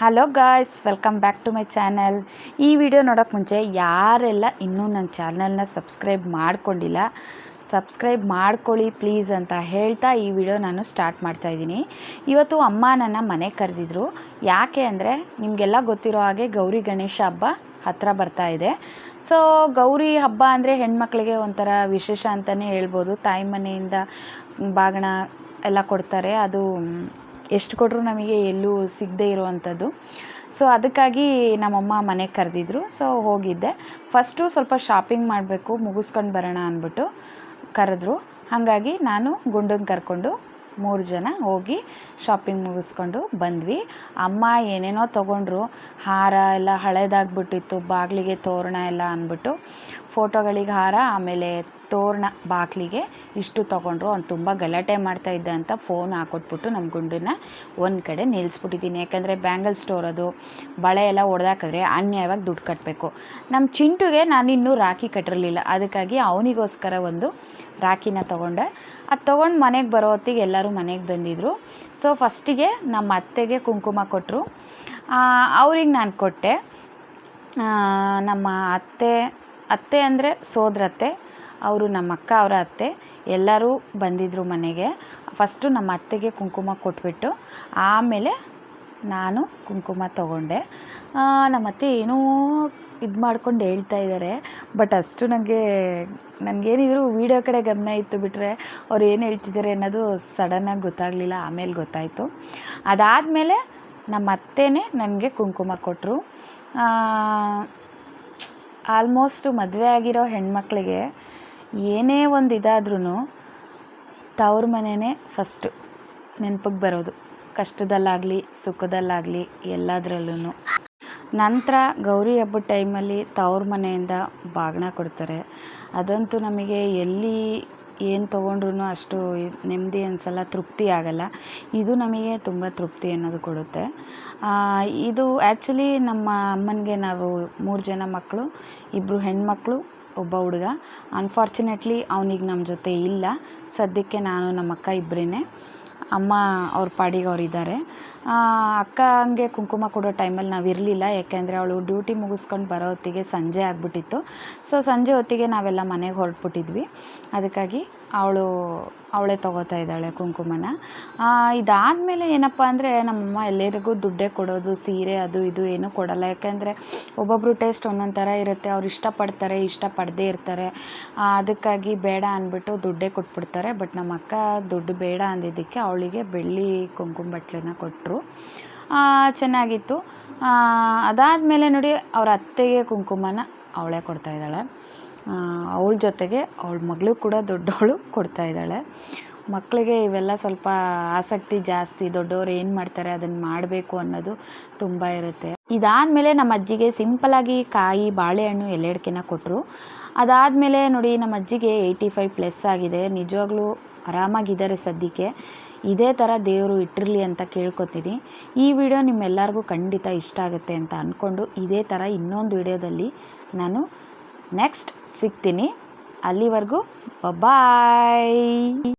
Hello guys welcome back to my channel ಈ video ನೋಡೋಕ್ಕೆ ಮುಂಚೆ ಯಾರೆಲ್ಲ ಇನ್ನೂ ನನ್ನ ಚಾನಲ್ನ ಸಬ್ಸ್ಕ್ರೈಬ್ ಮಾಡ್ಕೊಂಡಿಲ್ಲ ಸಬ್ಸ್ಕ್ರೈಬ್ ಮಾಡ್ಕೊಳ್ಳಿ ಪ್ಲೀಸ್ ಅಂತ ಹೇಳ್ತಾ ಈ ವಿಡಿಯೋ ನಾನು ಸ್ಟಾರ್ಟ್ ಮಾಡ್ತಾ ಇದ್ದೀನಿ. ಇವತ್ತು ಅಮ್ಮ ನನ್ನ ಮನೆ ಕರೆದಿದ್ರು. ಯಾಕೆ ಅಂದರೆ ನಿಮಗೆಲ್ಲ ಗೊತ್ತಿರೋ ಹಾಗೆ ಗೌರಿ ಗಣೇಶ ಹಬ್ಬ ಹತ್ತಿರ ಬರ್ತಾ ಇದೆ. ಸೊ ಗೌರಿ ಹಬ್ಬ ಅಂದರೆ ಹೆಣ್ಮಕ್ಳಿಗೆ ಒಂಥರ ವಿಶೇಷ ಅಂತಲೇ ಹೇಳ್ಬೋದು. ತಾಯಿ ಮನೆಯಿಂದ ಬಾಗಣ ಎಲ್ಲ ಕೊಡ್ತಾರೆ. ಅದು ಎಷ್ಟು ಕೊಟ್ಟರು ನಮಗೆ ಎಲ್ಲೂ ಸಿಗದೇ ಇರುವಂಥದ್ದು. ಸೊ ಅದಕ್ಕಾಗಿ ನಮ್ಮಮ್ಮ ಮನೆಗೆ ಕರೆದಿದ್ರು. ಸೊ ಹೋಗಿದ್ದೆ. ಫಸ್ಟು ಸ್ವಲ್ಪ ಶಾಪಿಂಗ್ ಮಾಡಬೇಕು, ಮುಗಿಸ್ಕೊಂಡು ಬರೋಣ ಅಂದ್ಬಿಟ್ಟು ಕರೆದ್ರು. ಹಾಗಾಗಿ ನಾನು ಗುಂಡಂಗೆ ಕರ್ಕೊಂಡು ಮೂರು ಜನ ಹೋಗಿ ಶಾಪಿಂಗ್ ಮುಗಿಸ್ಕೊಂಡು ಬಂದ್ವಿ. ಅಮ್ಮ ಏನೇನೋ ತೊಗೊಂಡ್ರು, ಹಾರ ಎಲ್ಲ ಹಳೇದಾಗ್ಬಿಟ್ಟಿತ್ತು, ಬಾಗಿಲಿಗೆ ತೋರಣ ಎಲ್ಲ ಅಂದ್ಬಿಟ್ಟು ಫೋಟೋಗಳಿಗೆ ಹಾರ, ಆಮೇಲೆ ತೋರಣ ಬಾಗಿಲಿಗೆ ಇಷ್ಟು ತೊಗೊಂಡ್ರು ಅವ್ನು ತುಂಬ ಗಲಾಟೆ ಮಾಡ್ತಾ ಇದ್ದ ಅಂತ ಫೋನ್ ಹಾಕೊಟ್ಬಿಟ್ಟು ನಮ್ಮ ಗುಂಡನ್ನ ಒಂದು ಕಡೆ ನಿಲ್ಲಿಸ್ಬಿಟ್ಟಿದ್ದೀನಿ ಯಾಕಂದರೆ ಬ್ಯಾಂಗಲ್ ಸ್ಟೋರ್ ಅದು, ಬಳೆ ಎಲ್ಲ ಹೊಡೆದಾಕಿದ್ರೆ ಅನ್ಯಾಯವಾಗಿ ದುಡ್ಡು ಕಟ್ಟಬೇಕು ನಮ್ಮ ಚಿಂಟುಗೆ ನಾನಿನ್ನೂ ರಾಖಿ ಕಟ್ಟಿರಲಿಲ್ಲ. ಅದಕ್ಕಾಗಿ ಅವನಿಗೋಸ್ಕರ ಒಂದು ರಾಖಿನ ತೊಗೊಂಡೆ. ಅದು ತೊಗೊಂಡು ಮನೆಗೆ ಬರೋ ಹೊತ್ತಿಗೆ ಎಲ್ಲರೂ ಮನೆಗೆ ಬಂದಿದ್ದರು ಸೊ ಫಸ್ಟಿಗೆ ನಮ್ಮ ಅತ್ತೆಗೆ ಕುಂಕುಮ ಕೊಟ್ಟರು ಅವ್ರಿಗೆ ನಾನು ಕೊಟ್ಟೆ. ನಮ್ಮ ಅತ್ತೆ ಅತ್ತೆ ಅಂದರೆ ಸೋದರತ್ತೆ. ಅವರು ನಮ್ಮ ಅಕ್ಕ, ಅವರ ಅತ್ತೆ ಎಲ್ಲರೂ ಬಂದಿದ್ದರು ಮನೆಗೆ. ಫಸ್ಟು ನಮ್ಮ ಅತ್ತೆಗೆ ಕುಂಕುಮ ಕೊಟ್ಬಿಟ್ಟು ಆಮೇಲೆ ನಾನು ಕುಂಕುಮ ತಗೊಂಡೆ. ನಮ್ಮ ಅತ್ತೆ ಏನೋ ಇದು ಮಾಡ್ಕೊಂಡು ಹೇಳ್ತಾ ಇದ್ದಾರೆ ಬಟ್ ಅಷ್ಟು ನನಗೆ ನನಗೇನಿದ್ರು ವೀಡಿಯೋ ಕಡೆ ಗಮನ ಇತ್ತು ಬಿಟ್ಟರೆ ಅವ್ರು ಏನು ಹೇಳ್ತಿದ್ದಾರೆ ಅನ್ನೋದು ಸಡನ್ನಾಗಿ ಗೊತ್ತಾಗಲಿಲ್ಲ, ಆಮೇಲೆ ಗೊತ್ತಾಯಿತು. ಅದಾದಮೇಲೆ ನಮ್ಮ ಅತ್ತೆನೇ ನನಗೆ ಕುಂಕುಮ ಕೊಟ್ಟರು ಆಲ್ಮೋಸ್ಟು ಮದುವೆ ಆಗಿರೋ ಹೆಣ್ಮಕ್ಳಿಗೆ ಏನೇ ಒಂದು ಇದಾದ್ರೂ ತವ್ರ ಮನೆಯೇ ಫಸ್ಟು ನೆನಪಿಗೆ ಬರೋದು. ಕಷ್ಟದಲ್ಲಾಗಲಿ, ಸುಖದಲ್ಲಾಗಲಿ ಎಲ್ಲದರಲ್ಲೂ ನಂತರ ಗೌರಿ ಹಬ್ಬದ ಟೈಮಲ್ಲಿ ತವ್ರ ಮನೆಯಿಂದ ಬಾಗಿನ ಕೊಡ್ತಾರೆ. ಅದಂತೂ ನಮಗೆ ಎಲ್ಲಿ ಏನು ತೊಗೊಂಡ್ರು ಅಷ್ಟು ನೆಮ್ಮದಿ ಅನ್ಸಲ್ಲ, ತೃಪ್ತಿ ಆಗಲ್ಲ. ಇದು ನಮಗೆ ತುಂಬ ತೃಪ್ತಿ ಅನ್ನೋದು ಕೊಡುತ್ತೆ. ಇದು ಆ್ಯಕ್ಚುಲಿ ನಮ್ಮ ಅಮ್ಮನಿಗೆ ನಾವು ಮೂರು ಜನ ಮಕ್ಕಳು ಇಬ್ಬರು ಹೆಣ್ಮಕ್ಳು ಒಬ್ಬ ಹುಡುಗ. ಅನ್ಫಾರ್ಚುನೇಟ್ಲಿ ಅವನಿಗೆ ನಮ್ಮ ಜೊತೆ ಇಲ್ಲ. ಸದ್ಯಕ್ಕೆ ನಾನು ನಮ್ಮ ಅಕ್ಕ ಅಮ್ಮ ಅವ್ರ ಪಾಡಿಗೆ ಅವ್ರು ಇದ್ದಾರೆ. ಅಕ್ಕಂಗೆ ಕುಂಕುಮ ಕೊಡೋ ಟೈಮಲ್ಲಿ ನಾವು ಇರಲಿಲ್ಲ. ಯಾಕೆಂದರೆ ಅವಳು ಡ್ಯೂಟಿ ಮುಗಿಸ್ಕೊಂಡು ಬರೋ ಹೊತ್ತಿಗೆ ಸಂಜೆ ಆಗಿಬಿಟ್ಟಿತ್ತು. ಸೊ ಸಂಜೆ ಹೊತ್ತಿಗೆ ನಾವೆಲ್ಲ ಮನೆಗೆ ಹೊರಟ್ಬಿಟ್ಟಿದ್ವಿ. ಅದಕ್ಕಾಗಿ ಅವಳು ಅವಳೇ ತೊಗೋತಾ ಇದ್ದಾಳೆ ಕುಂಕುಮನ. ಇದಾದಮೇಲೆ ಏನಪ್ಪ ಅಂದರೆ ನಮ್ಮಮ್ಮ ಎಲ್ಲರಿಗೂ ದುಡ್ಡೇ ಕೊಡೋದು, ಸೀರೆ ಅದು ಇದು ಏನೂ ಕೊಡಲ್ಲ. ಯಾಕೆಂದರೆ ಒಬ್ಬೊಬ್ಬರು ಟೇಸ್ಟ್ ಒಂದೊಂದು ಥರ ಇರುತ್ತೆ. ಅವ್ರು ಇಷ್ಟಪಡ್ತಾರೆ, ಇಷ್ಟಪಡದೇ ಇರ್ತಾರೆ. ಅದಕ್ಕಾಗಿ ಬೇಡ ಅಂದ್ಬಿಟ್ಟು ದುಡ್ಡೇ ಕೊಟ್ಬಿಡ್ತಾರೆ. ಬಟ್ ನಮ್ಮ ಅಕ್ಕ ದುಡ್ಡು ಬೇಡ ಅಂದಿದ್ದಕ್ಕೆ ಅವಳಿಗೆ ಬೆಳ್ಳಿ ಕುಂಕುಮ ಬಟ್ಲನ್ನ ಕೊಟ್ಟರು ಚೆನ್ನಾಗಿತ್ತು. ಅದಾದಮೇಲೆ ನೋಡಿ ಅವ್ರ ಅತ್ತೆಗೆ ಕುಂಕುಮನ ಅವಳೇ ಕೊಡ್ತಾ ಇದ್ದಾಳೆ. ಅವಳ ಜೊತೆಗೆ ಅವಳ ಮಗಳು ಕೂಡ ದೊಡ್ಡವಳು ಕೊಡ್ತಾ ಇದ್ದಾಳೆ. ಮಕ್ಕಳಿಗೆ ಇವೆಲ್ಲ ಸ್ವಲ್ಪ ಆಸಕ್ತಿ ಜಾಸ್ತಿ, ದೊಡ್ಡವರು ಏನು ಮಾಡ್ತಾರೆ ಅದನ್ನು ಮಾಡಬೇಕು ಅನ್ನೋದು ತುಂಬ ಇರುತ್ತೆ. ಇದಾದಮೇಲೆ ನಮ್ಮ ಅಜ್ಜಿಗೆ ಸಿಂಪಲಾಗಿ ಕಾಯಿ ಬಾಳೆಹಣ್ಣು ಎಲೆಡ್ಕೆನ ಕೊಟ್ಟರು ಅದಾದಮೇಲೆ ನೋಡಿ ನಮ್ಮ ಅಜ್ಜಿಗೆ ಏಯ್ಟಿ ಫೈವ್ ಪ್ಲಸ್ ಆಗಿದೆ. ನಿಜವಾಗ್ಲೂ ಆರಾಮಾಗಿದ್ದಾರೆ ಸದ್ಯಕ್ಕೆ. ಇದೇ ಥರ ದೇವರು ಇಟ್ಟಿರಲಿ ಅಂತ ಕೇಳ್ಕೊತೀನಿ ಈ ವಿಡಿಯೋ ನಿಮ್ಮೆಲ್ಲರಿಗೂ ಖಂಡಿತ ಇಷ್ಟ ಆಗುತ್ತೆ ಅಂತ ಅಂದ್ಕೊಂಡು ಇದೇ ಥರ ಇನ್ನೊಂದು ವಿಡಿಯೋದಲ್ಲಿ ನಾನು ನೆಕ್ಸ್ಟ್ ಸಿಗ್ತೀನಿ. ಅಲ್ಲಿವರೆಗೂ ಬಾಯ್.